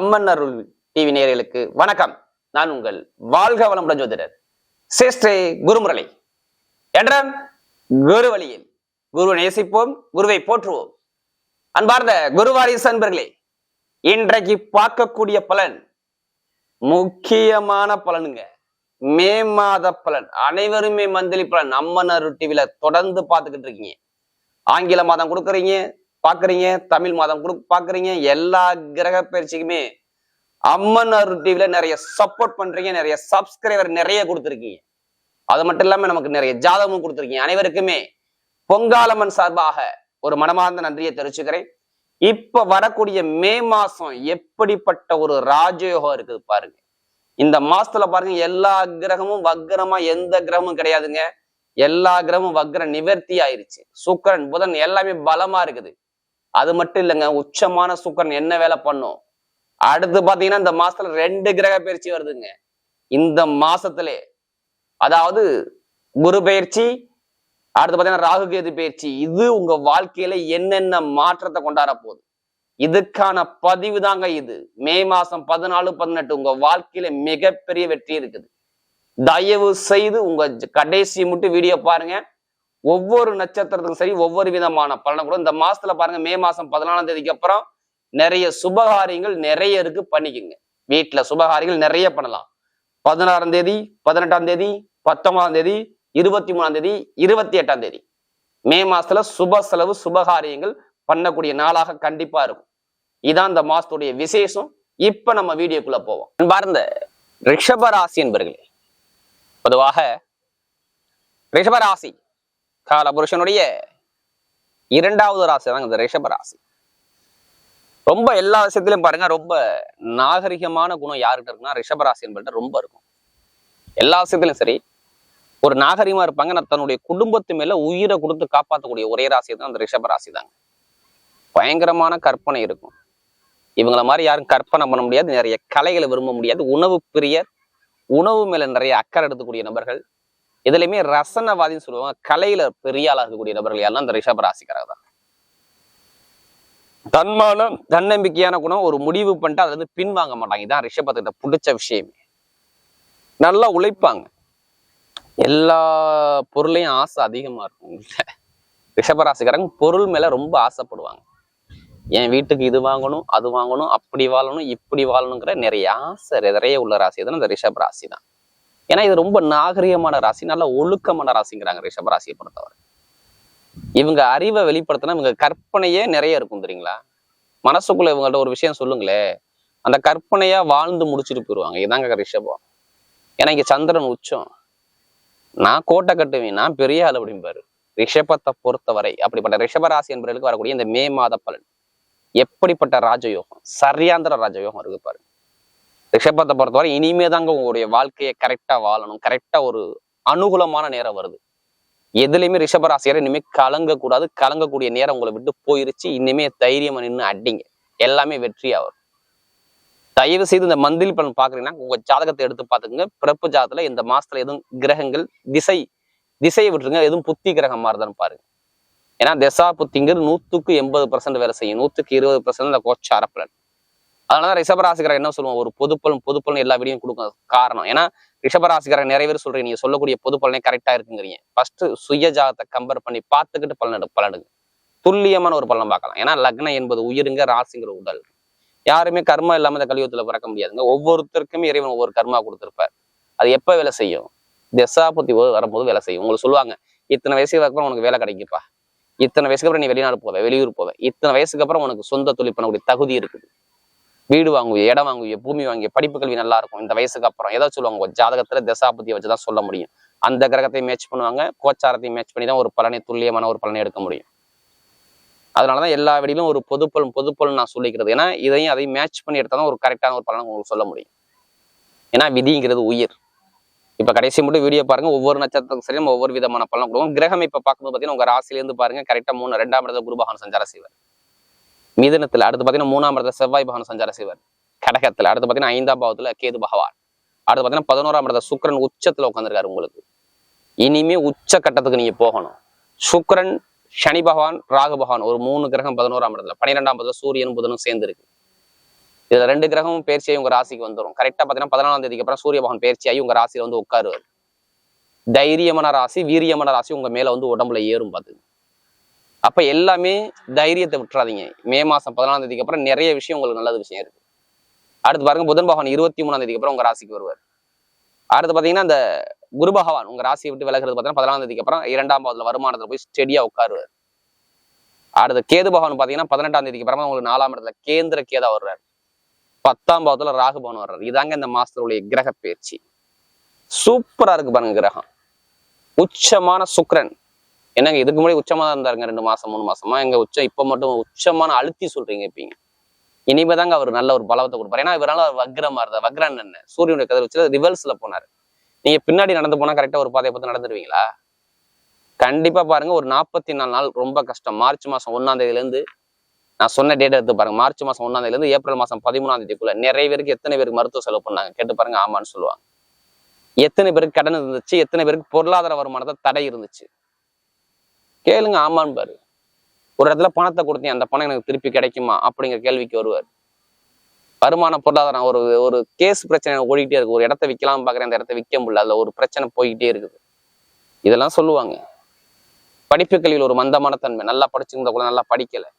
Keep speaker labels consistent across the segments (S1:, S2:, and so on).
S1: அம்மன் அருள் TV நேயர்களுக்கு வணக்கம். நான் உங்கள் வாழ்க வளமுடன் ஜோதிடர் சேஷ்டே குருமுரளி. என்ற குரு வழியில் குருவை நேசிப்போம் குருவை போற்றுவோம். அன்பார்ந்த குருவாரிசு அன்பர்களே இன்றைக்கு பார்க்கக்கூடிய பலன் முக்கியமான பலனுங்க. மே மாத பலன் அனைவருமே மந்திலி பலன் அம்மன் அருள் டிவில தொடர்ந்து பார்த்துக்கிட்டு இருக்கீங்க. ஆங்கில மாதம் கொடுக்குறீங்க பாக்குறீங்க தமிழ் மாதம் கொடு பாக்குறீங்க எல்லா கிரக பயிற்சிக்குமே அம்மன் அருள் டிவில நிறைய சப்போர்ட் பண்றீங்க நிறைய சப்ஸ்கிரைபர் நிறைய கொடுத்துருக்கீங்க. அது மட்டும் இல்லாம நமக்கு நிறைய ஜாதகமும் கொடுத்துருக்கீங்க. அனைவருக்குமே பொங்காலம்மன் சார்பாக ஒரு மனமார்ந்த நன்றியை தெரிவிச்சுக்கிறேன். இப்ப வரக்கூடிய மே மாசம் எப்படிப்பட்ட ஒரு ராஜயோகம் இருக்குது பாருங்க. இந்த மாசத்துல பாருங்க எல்லா கிரகமும் வக்ரமா எந்த கிரகமும் கிடையாதுங்க. எல்லா கிரகமும் வக்ர நிவர்த்தி ஆயிருச்சு. சுக்கரன் புதன் எல்லாமே பலமா இருக்குது. அது மட்டும் இல்லைங்க உச்சமான சுக்கரன் என்ன வேலை பண்ணும்? அடுத்து பாத்தீங்கன்னா இந்த மாசத்துல ரெண்டு கிரக பயிற்சி வருதுங்க. இந்த மாசத்திலே அதாவது குரு பயிற்சி அடுத்து பாத்தீங்கன்னா ராகு கேது பயிற்சி இது உங்க வாழ்க்கையில என்னென்ன மாற்றத்தை கொண்டாட போகுது? இதுக்கான பதிவு தாங்க இது. மே மாசம் பதினாலு பதினெட்டு உங்க வாழ்க்கையில மிகப்பெரிய வெற்றி இருக்குது. தயவு செய்து உங்க கடைசி மட்டும் வீடியோ பாருங்க. ஒவ்வொரு நட்சத்திரத்துக்கும் சரி ஒவ்வொரு விதமான பலனை கூட இந்த மாசத்துல பாருங்க மே மாசம் பதினாலாம் தேதிக்கு அப்புறம் நிறைய சுபகாரியங்கள் நிறைய இருக்கு பண்ணிக்கோங்க. வீட்டுல சுபகாரியங்கள் நிறைய பண்ணலாம். பதினாறாம் தேதி பதினெட்டாம் தேதி பத்தொன்பதாம் தேதி இருபத்தி மூணாம் தேதி இருபத்தி எட்டாம் தேதி. மே மாசத்துல சுப செலவு சுபகாரியங்கள் பண்ணக்கூடிய நாளாக கண்டிப்பா இருக்கும். இதான் இந்த மாசத்துடைய விசேஷம். இப்ப நம்ம வீடியோக்குள்ள போவோம். அன்பார்ந்த ரிஷபராசி என்பர்களே பொதுவாக ரிஷபராசி காலபுருஷனுடைய இரண்டாவது ராசி தான் இந்த ரிஷபராசி. ரொம்ப எல்லா விஷயத்திலையும் பாருங்க ரொம்ப நாகரிகமான குணம் யாருக்கிட்ட இருக்குன்னா ரிஷபராசி என்பது ரொம்ப இருக்கும். எல்லா விஷயத்திலும் சரி ஒரு நாகரிகமா இருப்பாங்க நான் தன்னுடைய குடும்பத்து மேல உயிரை கொடுத்து காப்பாற்றக்கூடிய ஒரே ராசி தான் அந்த ரிஷபராசி தாங்க. பயங்கரமான கற்பனை இருக்கும். இவங்கள மாதிரி யாரும் கற்பனை பண்ண முடியாது நிறைய கலைகளை விரும்ப முடியாது. உணவு பிரியர் உணவு மேல நிறைய அக்கறை எடுத்துக்கூடிய நபர்கள். இதுலயுமே ரசனவாதின்னு சொல்லுவாங்க கலையில பெரிய ஆளா இருக்கக்கூடிய நபர்கள் யாருன்னா அந்த ரிஷபராசிக்காரர் தான். தன்மானம் தன்னம்பிக்கையான குணம் ஒரு முடிவு பண்ணிட்டு அதுல இருந்து பின் வாங்க மாட்டாங்க. இதான் ரிஷபத்திட்ட பிடிச்ச விஷயமே. நல்லா உழைப்பாங்க. எல்லா பொருளையும் ஆசை அதிகமா இருக்கும் உங்கள்கிட்ட ரிஷபராசிக்காரங்க பொருள் மேல ரொம்ப ஆசைப்படுவாங்க. என் வீட்டுக்கு இது வாங்கணும் அது வாங்கணும் அப்படி வாழணும் இப்படி வாழணுங்கிற நிறைய ஆசை நிறைய உள்ள ராசி தான் இந்த ரிஷப ராசி தான் ஏன்னா இது ரொம்ப நாகரிகமான ராசி நல்ல ஒழுக்கமான ராசிங்கிறாங்க ரிஷப ராசியை பொறுத்தவரை. இவங்க அறிவை வெளிப்படுத்தினா இவங்க கற்பனையே நிறைய இருக்கும் தெரியுங்களா? மனசுக்குள்ள இவங்கள்ட்ட ஒரு விஷயம் சொல்லுங்களே. அந்த கற்பனையா வாழ்ந்து முடிச்சுட்டு போயிடுவாங்க இதாங்க ரிஷபம். ஏன்னா இங்க சந்திரன் உச்சம். நான் கோட்டை கட்டுவேன். நான் பெரிய ஆள் அப்படிம்பாரு. ரிஷபத்தை பொறுத்தவரை அப்படிப்பட்ட ரிஷபராசி என்பவர்களுக்கு வரக்கூடிய இந்த மே மாத பலன். எப்படிப்பட்ட ராஜயோகம்? சரியாந்திர ராஜயோகம் இருக்கு பாரு ரிஷபத்தை பொறுத்தவரை இனிமே தாங்க உங்களுடைய வாழ்க்கையை கரெக்டா வாழணும். கரெக்டா ஒரு அனுகூலமான நேரம் வருது. எதுலையுமே ரிஷபராசியரை இனிமே கலங்கக்கூடாது. கலங்கக்கூடிய நேரம் உங்களை விட்டு போயிருச்சு. இனிமே தைரியமா நின்று அடிங்க. எல்லாமே வெற்றியா வரும் தயவு செய்து இந்த மந்தில் பலன் பாக்குறீங்கன்னா உங்க ஜாதகத்தை எடுத்து பாத்துக்கங்க பிறப்பு ஜாதகத்துல இந்த மாசத்துல எதுவும் கிரகங்கள் திசை திசையை விட்டுருங்க. எதுவும் புத்தி கிரகம் மாதிரி பாருங்க. ஏன்னா திசா புத்திங்கிறது நூத்துக்கு எண்பது பர்சன்ட் வேலை செய்யும். நூத்துக்கு இருபது பர்சன்ட் இந்த கோச்சார பலன். அதனால ரிஷபராசிக்காரர் என்ன சொல்லுவோம் ஒரு பொதுப்பலன் பொதுப்பலன் எல்லா வீடியும் கொடுக்கும். காரணம். ஏன்னா ரிஷபராசிக்காரர் நிறைய பேர் சொல்றீங்க. நீங்க சொல்லக்கூடிய பொதுப்பலனே கரெக்டா இருக்குங்கிறீங்க. ஃபர்ஸ்ட் சுய ஜாதத்தை கம்பேர் பண்ணி பார்த்துக்கிட்டு பலன் பலனுங்க துல்லியமான ஒரு பலன் பார்க்கலாம். ஏன்னா லக்னம் என்பது உயிருங்க ராசிங்கிற உடல். யாருமே கர்மா இல்லாம இந்த கலியுகத்துல பிறக்க முடியாதுங்க. ஒவ்வொருத்தருக்குமே இறைவன் ஒவ்வொரு கர்மா கொடுத்துருப்பார். அது எப்ப வேலை செய்யும்? தசாபதி வரும்போது வேலை செய்யும். உங்களுக்கு சொல்லுவாங்க இத்தனை வயசுக்கு அப்புறம் உனக்கு வேலை கிடைக்குப்பா. இத்தனை வயசுக்கு அப்புறம் நீ வெளிநாடு போவ வெளியூர் போவ. இத்தனை வயசுக்கு அப்புறம் உனக்கு சொந்த தொழில் பண்ணக்கூடிய தகுதி இருக்குது. வீடு வாங்குவிய இடம் வாங்குவிய பூமி வாங்கிய படிப்பு கல்வி நல்லா இருக்கும். இந்த வயசுக்கு அப்புறம் ஏதோ சொல்லுவாங்க ஜாதகத்துல தசாபதியை வச்சுதான் சொல்ல முடியும். அந்த கிரகத்தை மேட்ச் பண்ணுவாங்க கோச்சாரத்தையும் மேட்ச் பண்ணி தான் ஒரு பலனை துல்லியமான ஒரு பலனை எடுக்க முடியும். அதனாலதான் எல்லா வெளியிலும் ஒரு பொதுப்பலன் பொதுப்பலன் நான் சொல்லிக்கிறது. ஏன்னா இதையும் அதையும் மேட்ச் பண்ணி எடுத்தாதான் ஒரு கரெக்டான ஒரு பலனை உங்களுக்கு சொல்ல முடியும். ஏன்னா விதிங்கிறது உயிர். இப்ப கடைசி மட்டும் வீடியோ பாருங்க ஒவ்வொரு நட்சத்திரத்துக்கும் சரி நம்ம ஒவ்வொரு விதமான பலன் கொடுக்கும் கிரகம் இப்ப பார்க்கும்போது பாத்தீங்கன்னா உங்க ராசிலேருந்து இருந்து பாருங்க கரெக்டா மூணு ரெண்டாம் இடத்துல குருபகான சஞ்சார செய்வார். மிதனத்தில் அடுத்து பாத்தீங்கன்னா மூணாம் இடத்துல செவ்வாய் பகவான் சஞ்சார செய்வார். கடகத்துல. அடுத்து பாத்தீங்கன்னா ஐந்தாம் பாவத்துல கேது பகவான். அடுத்து பாத்தீங்கன்னா பதினோராம் இடத்துல சுக்கரன் உச்சத்துல உட்காந்துருக்காரு உங்களுக்கு. இனிமே உச்ச கட்டத்துக்கு நீங்க போகணும். சுக்கிரன் சனி பகவான் ராகு பகவான் ஒரு மூணு கிரகம் பதினோராம் இடத்துல. பன்னிரெண்டாம் இடத்துல சூரியனும் புதனும் சேர்ந்து இருக்கு இதுல ரெண்டு கிரகமும் பயிற்சியாகி உங்க ராசிக்கு வந்துடும் கரெக்டா பாத்தீங்கன்னா பதினாலாம் தேதிக்கு அப்புறம் சூரிய பகவான் பேர்ச்சியாகி உங்க ராசியில வந்து உட்காருவார். தைரியமான ராசி வீரியமான ராசி உங்க மேல வந்து உடம்புல ஏறும் பாத்து. அப்போ எல்லாமே தைரியத்தை விட்டுறாதீங்க. மே மாதம் பதினாலாம் தேதிக்கு அப்புறம் நிறைய விஷயம் உங்களுக்கு நல்லது விஷயம் இருக்கு. அடுத்து பாருங்க புதன் பகவான் இருபத்தி மூணாம் தேதிக்கு அப்புறம் உங்க ராசிக்கு வருவார். அடுத்து பாத்தீங்கன்னா அந்த குரு பகவான் உங்க ராசியை விட்டு விலகிறது பார்த்தீங்கன்னா பதினாலாம் தேதிக்கு அப்புறம் இரண்டாம் பாவத்துல போய் ஸ்டெடியா உட்காருவார். அடுத்து கேது பகவான் பாத்தீங்கன்னா பதினெட்டாம் தேதிக்கு அப்புறமா உங்களுக்கு நாலாம் இடத்துல கேந்திர கேதா வர்றாரு பத்தாம் பாவத்தில் ராகு பவன் வர்றாரு. இதாங்க இந்த மாசத்துடைய கிரக பயிற்சி. சூப்பரா இருக்கு பாருங்க கிரகம். உச்சமான சுக்ரன் என்னங்க இதுக்கு முன்னாடி உச்சமா தான் இருந்தாருங்க ரெண்டு மாசம் மூணு மாசமா. எங்க உச்சம் இப்போ மட்டும் உச்சமான அழுத்தி சொல்றீங்க இப்பீங்க இனிமேதாங்க அவர் நல்ல ஒரு பலவத்தை கொடுப்பாரு. ஏன்னா இவரால வக்ரமா இருந்தா வக்ரன் என்ன? சூரியனுடைய கதிர் வச்சு ரிவர்ஸ்ல போனாரு. நீங்க பின்னாடி நடந்து போனா கரெக்டா ஒரு பாதையை பார்த்து நடந்துருவீங்களா? கண்டிப்பா பாருங்க ஒரு நாற்பத்தி நாலு நாள் ரொம்ப கஷ்டம். மார்ச் மாசம் ஒன்னாம் தேதியில இருந்து நான் சொன்ன டேட் எடுத்து பாருங்க. மார்ச் மாசம் ஒன்னாம் தேதியிலேருந்து ஏப்ரல் மாசம் பதிமூணாம் தேதிக்குள்ள நிறைய பேருக்கு எத்தனை பேருக்கு மருத்துவ செலவு பண்ணாங்க? கேட்டு பாருங்க ஆமான்னு சொல்லுவாங்க. எத்தனை பேருக்கு கடன் இருந்துச்சு எத்தனை பேருக்கு பொருளாதார வருமானத்தை தடை இருந்துச்சு. கேளுங்க ஆமான்னு பாரு. ஒரு இடத்துல பணத்தை கொடுத்தேன் அந்த பணம் எனக்கு திருப்பி கிடைக்குமா? அப்படிங்கிற கேள்விக்கு வருவார். வருமான பொருளாதாரம் ஒரு ஒரு கேஸ் பிரச்சனை ஓடிக்கிட்டே இருக்கு. ஒரு இடத்த விற்கலாம் பாக்குறேன் அந்த இடத்த விற்க முடியல. அதில் ஒரு பிரச்சனை போய்கிட்டே இருக்குது. இதெல்லாம் சொல்லுவாங்க. படிப்பு கல்வியில் ஒரு மந்தமான தன்மை. நல்லா படிச்சிருந்த கூட நல்லா படிக்கலை.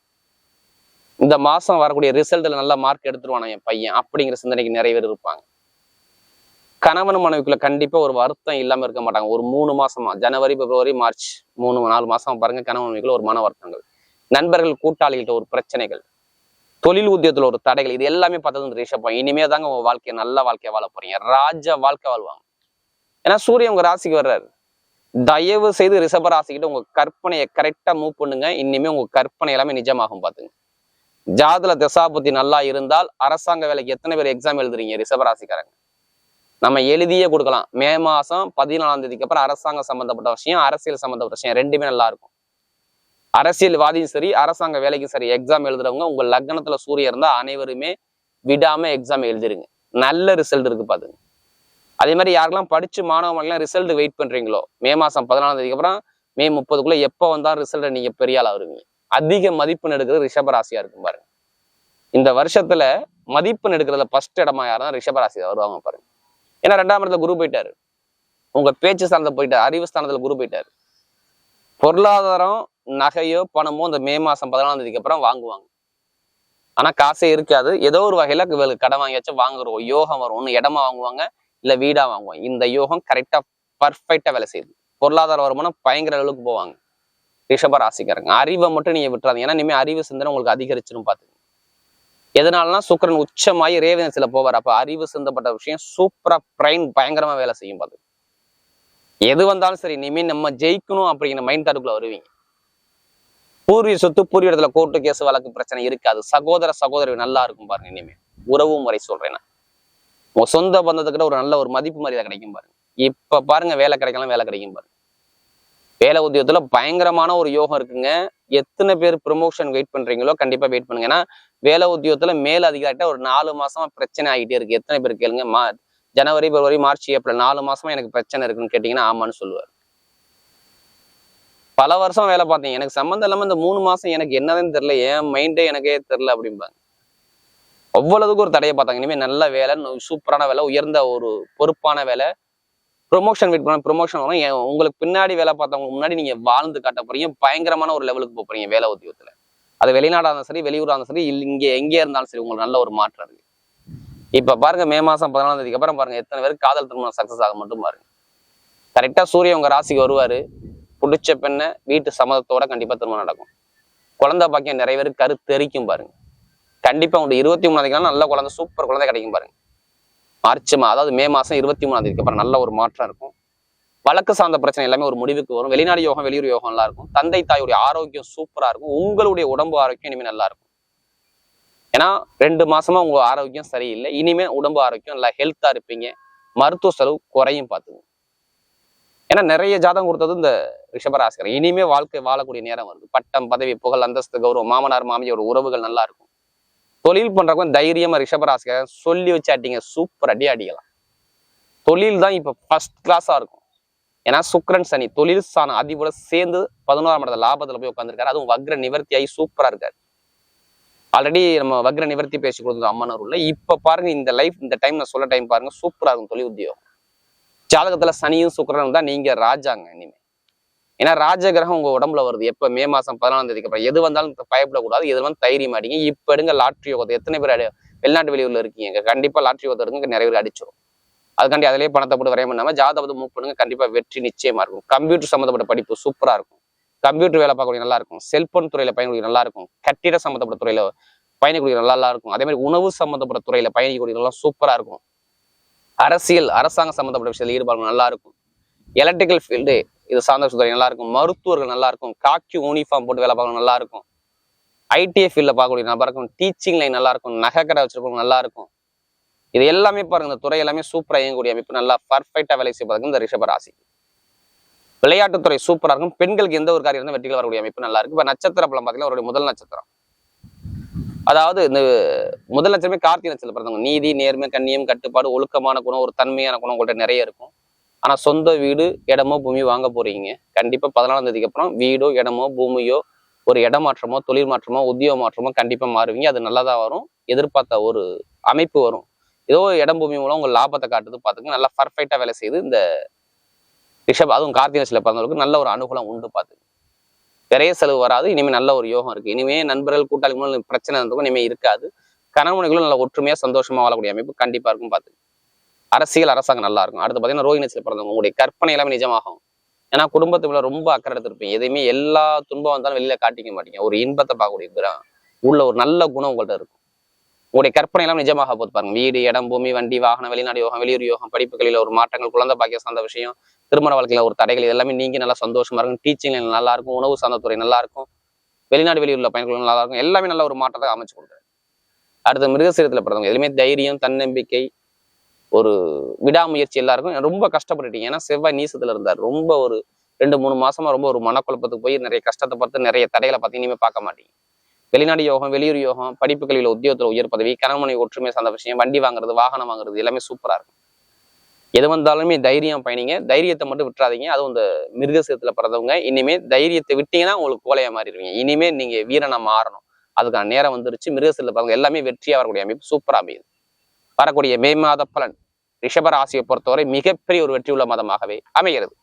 S1: இந்த மாசம் வரக்கூடிய ரிசல்ட்ல நல்ல மார்க் எடுத்துருவானா என் பையன்? அப்படிங்கிற சிந்தனைக்கு நிறைய பேர் இருப்பாங்க. கணவன் மனைவிக்குள்ள கண்டிப்பா ஒரு வருத்தம் இல்லாம இருக்க மாட்டாங்க. ஒரு மூணு மாசமா ஜனவரி பிப்ரவரி மார்ச் மூணு நாலு மாசம் பாருங்க கணவன் மனைவிக்குள்ள ஒரு மன வருத்தங்கள். நண்பர்கள் கூட்டாளிகிட்ட ஒரு பிரச்சனைகள். தொழில் உத்தியத்துல ஒரு தடைகள். இது எல்லாமே பார்த்தது இந்த ரிஷபம் இனிமே தாங்க உங்க வாழ்க்கையை நல்ல வாழ்க்கையை வாழ போறீங்க. ராஜ வாழ்க்கை வாழ்வாங்க. ஏன்னா சூரியன் உங்க ராசிக்கு வர்றாரு. தயவு செய்து ரிஷப ராசிக்கிட்ட உங்க கற்பனையை கரெக்டா மூவ் பண்ணுங்க. இனிமே உங்க கற்பனை எல்லாமே நிஜமாகும் பாத்துங்க. ஜாதுல திசாபுத்தி நல்லா இருந்தால் அரசாங்க வேலைக்கு எத்தனை பேர் எக்ஸாம் எழுதுறீங்க? ரிஷப ராசிக்காரங்க. நம்ம எழுதியே கொடுக்கலாம். மே மாசம் பதினாலாம் தேதிக்கு அப்புறம் அரசாங்கம் சம்பந்தப்பட்ட விஷயம் அரசியல் சம்பந்தப்பட்ட விஷயம் ரெண்டுமே நல்லா இருக்கும். அரசியல்வாதியும் சரி அரசாங்க வேலைக்கும் சரி எக்ஸாம் எழுதுறவங்க உங்க லக்னத்துல சூரியன் இருந்தா அனைவருமே விடாம எக்ஸாம் எழுதிருங்க. நல்ல ரிசல்ட் இருக்கு பாத்துங்க. அதே மாதிரி யாரெல்லாம் படிச்சு மாணவர்கள்லாம் ரிசல்ட் வெயிட் பண்றீங்களோ மே மாசம் பதினாலாம் தேதிக்கு அப்புறம் மே முப்பதுக்குள்ள எப்போ வந்தாலும் ரிசல்ட் நீங்க பெரிய ஆளா வருவீங்க. அதிக மதிப்பெண் எடுக்கிறது ரிஷபராசியா இருக்கும் பாருங்க. இந்த வருஷத்துல மதிப்பெண் எடுக்கிறதுல ஃபர்ஸ்ட் இடமா யாருன்னா ரிஷபராசி வருவாங்க பாருங்க. ஏன்னா ரெண்டாம் இடத்துல குரு போயிட்டாரு. உங்க பேச்சு ஸ்தானத்தில் போயிட்டார் அறிவு ஸ்தானத்துல குரு போயிட்டாரு. பொருளாதாரம் நகையோ பணமோ இந்த மே மாசம் பதினாலாம் தேதிக்கு அப்புறம் வாங்குவாங்க. ஆனா காசே இருக்காது. ஏதோ ஒரு வகையில இவங்களுக்கு கடன் வாங்கியாச்சும் வாங்குறோம். யோகம் வரும். ஒன்று இடமா வாங்குவாங்க இல்ல வீடா வாங்குவாங்க. இந்த யோகம் கரெக்டா பர்ஃபெக்டா வேலை செய்யுது. பொருளாதார வருமானம் பயங்கர அளவுக்கு போவாங்க. ரிஷப ராசிக்காரங்க. அறிவை மட்டும் நீங்க விட்டுறாதீங்க. ஏன்னா இனிமே அறிவு சிந்தனை உங்களுக்கு அதிகரிச்சிடும் பார்த்து. எதனாலனா சுக்கரன் உச்சமாயி ரேவன்ஸ்ல போவார். அப்ப அறிவு சிந்தப்பட்ட விஷயம் சூப்பரா பிரைன் பயங்கரமா வேலை செய்யும் பாத்து. எது வந்தாலும் சரி இனிமே நம்ம ஜெயிக்கணும் அப்படிங்கிற மைண்ட் தாட்டுக்குள்ள வருவீங்க. பூர்வீக சொத்து பூர்வீக இடத்துல கோர்ட்டு கேஸ் வழக்கு பிரச்சனை இருக்காது. சகோதர சகோதரி நல்லா இருக்கும் பாருங்க இனிமே. உறவு முறை சொல்றேன் உங்க சொந்த பந்தத்துக்கிட்ட ஒரு நல்ல ஒரு மதிப்பு மரியாதை கிடைக்கும் பாருங்க. இப்ப பாருங்க வேலை கிடைக்கலாம் வேலை கிடைக்கும் பாருங்க. வேலை உத்தியோகத்துல பயங்கரமான ஒரு யோகம் இருக்குங்க. எத்தனை பேர் ப்ரொமோஷன் வெயிட் பண்றீங்களோ கண்டிப்பா வெயிட் பண்ணுங்க. ஏன்னா வேலை உத்தியோகத்துல மேல் அதிகாரிட்ட ஒரு நாலு மாசமா பிரச்சனை ஆகிட்டே இருக்கு. எத்தனை பேர் கேளுங்க? மா ஜனவரி பிப்ரவரி மார்ச் ஏப்ரல் நாலு மாசமா எனக்கு பிரச்சனை இருக்குன்னு கேட்டீங்கன்னா ஆமான்னு சொல்லுவார். பல வருஷம் வேலை பார்த்தீங்க. எனக்கு சம்மந்தம் இல்லாம இந்த மூணு மாசம் எனக்கு என்னதுன்னு தெரியல. ஏன் மைண்டே எனக்கே தெரியல அப்படிம்பாங்க. அவ்வளவுக்கு ஒரு தடையை பார்த்தாங்க. இனிமேல் நல்ல வேலை சூப்பரான வேலை உயர்ந்த ஒரு பொறுப்பான வேலை. ப்ரொமோஷன் வெயிட் பண்ண ப்ரொமோஷன் வரும். உங்களுக்கு பின்னாடி வேலை பார்த்தவங்க முன்னாடி நீங்க வாழ்ந்து காட்ட போறீங்க. பயங்கரமான ஒரு லெவலுக்கு போகிறீங்க போறீங்க வேலை உத்தியோகத்துல. அது வெளிநாடாக இருந்தாலும் சரி வெளியூராக இருந்தாலும் சரி இல்லை இங்கே எங்கே இருந்தாலும் சரி உங்களுக்கு நல்ல ஒரு மாற்றம் இருக்கு. இப்போ பாருங்க மே மாதம் பதினாலாம் தேதிக்கு அப்புறம் பாருங்க எத்தனை பேருக்கு காதல் திருமணம் சக்ஸஸ் ஆக மட்டும் பாருங்க. கரெக்டாக சூரியன் உங்கள் ராசிக்கு வருவார். பிடிச்ச பெண்ணை வீட்டு சம்மதத்தோட கண்டிப்பாக திருமணம் நடக்கும். குழந்தை பாக்கியம் நிறைய பேர் கரு தெரிக்கும் பாருங்க. கண்டிப்பாக உங்களுக்கு இருபத்தி மூணாம் நல்ல குழந்தை சூப்பர் குழந்தை கிடைக்கும் பாருங்க. மார்ச் மா அதாவது மே மாதம் இருபத்தி மூணாம் தேதிக்கு அப்புறம் நல்ல ஒரு மாற்றம் இருக்கும். வழக்கு சார்ந்த பிரச்சனை எல்லாமே ஒரு முடிவுக்கு வரும். வெளிநாடு யோகம் வெளியூர் யோகம் நல்லா இருக்கும். தந்தை தாயுடைய ஆரோக்கியம் சூப்பரா இருக்கும். உங்களுடைய உடம்பு ஆரோக்கியம் இனிமே நல்லா இருக்கும். ஏன்னா ரெண்டு மாசமா உங்க ஆரோக்கியம் சரியில்லை. இனிமே உடம்பு ஆரோக்கியம் நல்லா ஹெல்த்தா இருப்பீங்க. மருத்துவ செலவு குறையும் பார்த்துங்க ஏன்னா நிறைய ஜாதகம் கொடுத்தது இந்த ரிஷபராசிகர் இனிமே வாழ்க்கை வாழக்கூடிய நேரம் வருது. பட்டம் பதவி புகழ் அந்தஸ்து கௌரவம் மாமனார் மாமியோட உறவுகள் நல்லா இருக்கும். தொழில் பண்றவங்க தைரியமா ரிஷபராசிகர் சொல்லி வச்சாட்டிங்க சூப்பர் அடி அடிக்கலாம். தொழில் தான் இப்ப ஃபர்ஸ்ட் கிளாஸா இருக்கும். ஏன்னா சுக்ரன் சனி தொழில் ஸ்தானம் அதிபோட சேர்ந்து பதினோராம் இடத்துல லாபத்துல போய் உட்காந்துருக்காரு அதுவும் வக்ர நிவர்த்தியாகி சூப்பரா இருக்காரு. ஆல்ரெடி நம்ம வக்ர நிவர்த்தி பேசி கொடுத்தோம் அம்மனூர்ல இப்ப பாருங்க இந்த லைஃப் இந்த டைம் நான் சொல்ல டைம் பாருங்க சூப்பரா இருக்கும் தொழில் உத்தியோகம். ஜாதகத்துல சனியும் சுக்கரனும் தான் நீங்க ராஜாங்க இனிமே. ஏன்னா ராஜ கிரகம் உங்க உடம்புல வருது. எப்ப மே மாசம் பதினாலாம் தேதிக்கு அப்புறம் எது வந்தாலும் பயப்படக்கூடாது. எது வந்து தைரியம் அடிங்க. இப்ப எடுங்க லாட்ரி யோகத்தை எத்தனை பேர் வெளிநாட்டு வெளியூர்ல இருக்கீங்க? கண்டிப்பா லாட்ரி யோகத்தை எடுங்க நிறைய பேர் அடிச்சிடும் அதுக்காண்டி அதிலேயே பணத்தை போட்டு வரைய பண்ணாமல் ஜாதகத்தை மூவ் பண்ணுங்க. கண்டிப்பாக வெற்றி நிச்சயமாக இருக்கும். கம்ப்யூட்டர் சம்மந்தப்பட்ட படிப்பு சூப்பராக இருக்கும். கம்ப்யூட்டர் வேலை பார்க்கக்கூடிய நல்லா இருக்கும். செல்போன் துறையில் பயணிக்கூடிய நல்லா இருக்கும். கட்டிட சம்மந்தப்பட்ட துறையில் பயணிக்கூடிய நல்லா இருக்கும். அதே மாதிரி உணவு சம்மந்தப்பட்ட துறையில் பயணிக்கக்கூடிய நல்லா சூப்பராக இருக்கும். அரசியல் அரசாங்கம் சம்மந்தப்பட்ட விஷயத்தில் ஈடுபாடு நல்லா இருக்கும். எலக்ட்ரிக்கல் ஃபீல்டு இது சார்ந்த துறை நல்லா இருக்கும். மருத்துவர்கள் நல்லா இருக்கும். காக்கி யூனிஃபார்ம் போட்டு வேலை பார்க்கணும் நல்லா இருக்கும். ஐடிஐ ஃபீல்டில் பார்க்கக்கூடிய நபருக்கும் டீச்சிங் லைன் நல்லா இருக்கும். நகைக்கடை வச்சிருக்கவங்க நல்லா இருக்கும். இது எல்லாமே பாருங்க இந்த துறை எல்லாமே சூப்பராக இயங்கக்கூடிய அமைப்பு நல்லா பர்ஃபெக்டாக வேலை செய்வதற்கு இந்த ரிஷப ராசி. விளையாட்டுத்துறை சூப்பராக இருக்கும். பெண்களுக்கு எந்த ஒரு காரியம் இருந்தாலும் வெற்றிகள் வரக்கூடிய அமைப்பு நல்லா இருக்கு இப்போ நட்சத்திர பலம் பார்த்தீங்கன்னா அவருடைய முதல் நட்சத்திரம். அதாவது இந்த முதல் நட்சத்திரமே கார்த்திகை நட்சத்திரம் பிறந்தவங்க நீதி நேர்மை கண்ணியம் கட்டுப்பாடு ஒழுக்கமான குணம் ஒரு தன்மையான குணம் உங்கள்கிட்ட நிறைய இருக்கும். ஆனால் சொந்த வீடு இடமோ பூமி வாங்க போறீங்க. கண்டிப்பாக பதினாலாம் தேதிக்கு அப்புறம் வீடோ இடமோ பூமியோ ஒரு இடமாற்றமோ தொழில் மாற்றமோ உத்தியோக மாற்றமோ கண்டிப்பாக மாறுவீங்க. அது நல்லதாக வரும். எதிர்பார்த்த ஒரு அமைப்பு வரும். ஏதோ இடம் பூமி மூலம் உங்கள் லாபத்தை காட்டுது பார்த்துங்க நல்லா பர்ஃபெக்டாக வேலை செய்து இந்த ரிஷப் அதுவும் கார்த்திகை நட்சத்திரம் பிறந்தவர்களுக்கு நல்ல ஒரு அனுகூலம் உண்டு பார்த்துங்க நிறைய செலவு வராது இனிமே நல்ல ஒரு யோகம் இருக்கு. இனிமே நண்பர்கள் கூட்டாளி மூலம் பிரச்சனை இருந்ததுக்கும் இனிமே இருக்காது. கணவனுகளும் நல்ல ஒற்றுமையா சந்தோஷமா வாழக்கூடிய அமைப்பு கண்டிப்பா இருக்கும் பார்த்துங்க அரசியல் அரசாங்கம் நல்லா இருக்கும். அடுத்து பாத்தீங்கன்னா ரோஹிணி பிறந்தவங்க உங்களுடைய கற்பனை எல்லாமே நிஜமாகும். ஏன்னா குடும்பத்துக்குள்ள ரொம்ப அக்கறை எடுத்திருப்பீங்க. எதையுமே எல்லா துன்பம் வந்தாலும் வெளியில காட்டிக்க மாட்டீங்க. ஒரு இன்பத்தை பார்க்கக்கூடிய உள்ள ஒரு நல்ல குணம் உங்கள்கிட்ட இருக்கும். உங்களுடைய கற்பனை எல்லாம் நிஜமாக போது பாருங்க. வீடு இடம் பூமி வண்டி வாகனம் வெளிநாடு யோகம் வெளியூர் யோகம் படிப்புகளில் ஒரு மாற்றங்கள் குழந்தை பாக்கிய சார்ந்த விஷயம் திருமண வாழ்க்கையில ஒரு தடைகள் எல்லாமே நீங்க நல்லா சந்தோஷமா இருக்கும் டீச்சிங் நல்லா இருக்கும். உணவு சார்ந்த துறை நல்லா இருக்கும். வெளிநாடு வெளியூர்ல பயணிகள் நல்லா இருக்கும். எல்லாமே நல்ல ஒரு மாற்றத்தை அமைச்சு கொடுக்குறாரு அடுத்து மிருகசீரத்தில் பிறந்தவங்க. எதுவுமே தைரியம் தன்னம்பிக்கை ஒரு விடாமுயற்சி எல்லாருக்கும் ரொம்ப கஷ்டப்பட்டுட்டீங்க ஏன்னா செவ்வாய் நீசத்துல இருந்தார். ரொம்ப ஒரு ரெண்டு மூணு மாசமா ரொம்ப ஒரு மனக்குழப்பத்துக்கு போய் நிறைய கஷ்டத்தை பார்த்து நிறைய தடைகளை பார்த்து இனிமே பார்க்க மாட்டீங்க. வெளிநாடு யோகம் வெளியூர் யோகம் படிப்புகளில் உத்தியோகத்தில் உயர் பதவி கணவனை ஒற்றுமை சார்ந்த விஷயம் வண்டி வாங்குறது வாகனம் வாங்குறது எல்லாமே சூப்பரா இருக்கும். எது வந்தாலுமே தைரியம் பயணிங்க. தைரியத்தை மட்டும் விட்டுறாதீங்க. அதுவும் இந்த மிருகசீரத்துல பிறந்தவங்க இனிமே தைரியத்தை விட்டீங்கன்னா உங்களுக்கு கோலையா மாறிடுவீங்க. இனிமே நீங்க வீரனா மாறணும். அதுக்கான நேரம் வந்துருச்சு. மிருகசீரத்துல பிறந்தவங்க எல்லாமே வெற்றியா வரக்கூடிய அமைப்பு சூப்பரா அமையுது. வரக்கூடிய மே மாத பலன் ரிஷபராசியை பொறுத்தவரை மிகப்பெரிய ஒரு வெற்றியுள்ள மாதமாகவே அமைகிறது.